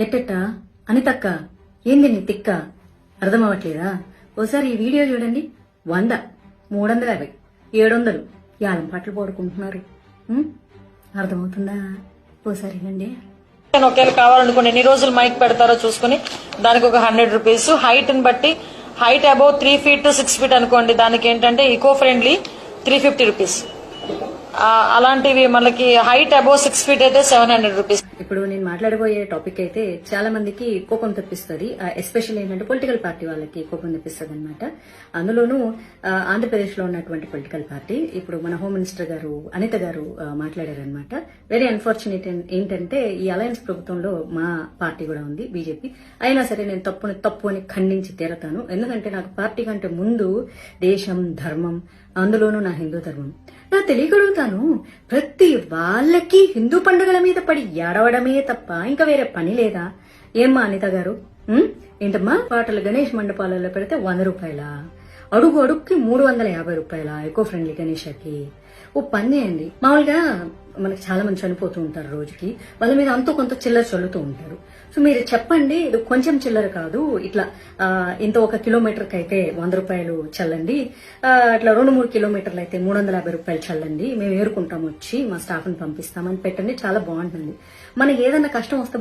ఎట్టెట్టా అనితక్క. ఏంది నీ తిక్క? అర్థం ఓసారి ఈ వీడియో చూడండి. వంద. మూడు వందల యాభై. ఏడు వందలు యాలం పాటలు పాడుకుంటున్నారు. అర్థమవుతుందా? ఓసారి అండి ఒకవేళ కావాలనుకోండి ఎన్ని రోజులు మైక్ పెడతారో చూసుకుని దానికి ఒక హండ్రెడ్ రూపీస్. హైట్ని బట్టి height above three feet to six feet అనుకోండి. దానికి ఏంటంటే eco friendly three fifty rupees అలాంటివి మనకి హైట్ అబౌవ్ సిక్స్ ఫీట్ అయితే సెవెన్ హండ్రెడ్ రూపీస్ ఇప్పుడు నేను మాట్లాడబోయే టాపిక్ అయితే చాలా మందికి కోపం తెప్పిస్తుంది. ఎస్పెషల్ ఏంటంటే పొలిటికల్ పార్టీ వాళ్ళకి కోపం తెప్పిస్తుంది అనమాట అందులోనూ ఆంధ్రప్రదేశ్లో ఉన్నటువంటి పొలిటికల్ పార్టీ ఇప్పుడు మన హోమ్ మినిస్టర్ గారు అనిత గారు మాట్లాడారనమాట వెరీ అన్ఫార్చునేట్ ఏంటంటే ఈ అలయన్స్ ప్రభుత్వంలో మా పార్టీ కూడా ఉంది బీజేపీ. అయినా సరే నేను తప్పుని తప్పు అని ఖండించి తీరతాను. ఎందుకంటే నాకు పార్టీ కంటే ముందు దేశం ధర్మం అందులోనూ నా హిందూ ధర్మం. నా తెలియగలుగుతాను. ప్రతి వాళ్ళకి హిందూ పండుగల మీద పడి ఏడవడమే తప్ప ఇంకా వేరే పని లేదా? ఏమ్మా అనిత గారు? ఏంటమ్మా? పాటలు గణేష్ మండపాలలో పెడితే వంద రూపాయల? అడుగు అడుగుకి మూడు వందల యాభై రూపాయల? Eco friendly గణేషకి. ఓ పని చేయండి. మామూలుగా మనకి చాలా మంది చనిపోతూ ఉంటారు రోజుకి. వాళ్ళ మీద అంతో కొంత చిల్లర చల్లుతూ ఉంటారు. సో మీరు చెప్పండి కొంచెం చిల్లర కాదు ఇట్లా ఇంత ఒక కిలోమీటర్కి అయితే వంద రూపాయలు చల్లండి. ఇట్లా రెండు మూడు కిలోమీటర్లు అయితే మూడు వందల యాభై రూపాయలు చల్లండి. మేము ఏరుకుంటాం వచ్చి మా స్టాఫ్ని పంపిస్తామని పెట్టండి చాలా బాగుంటుంది. మనకి ఏదైనా కష్టం వస్తే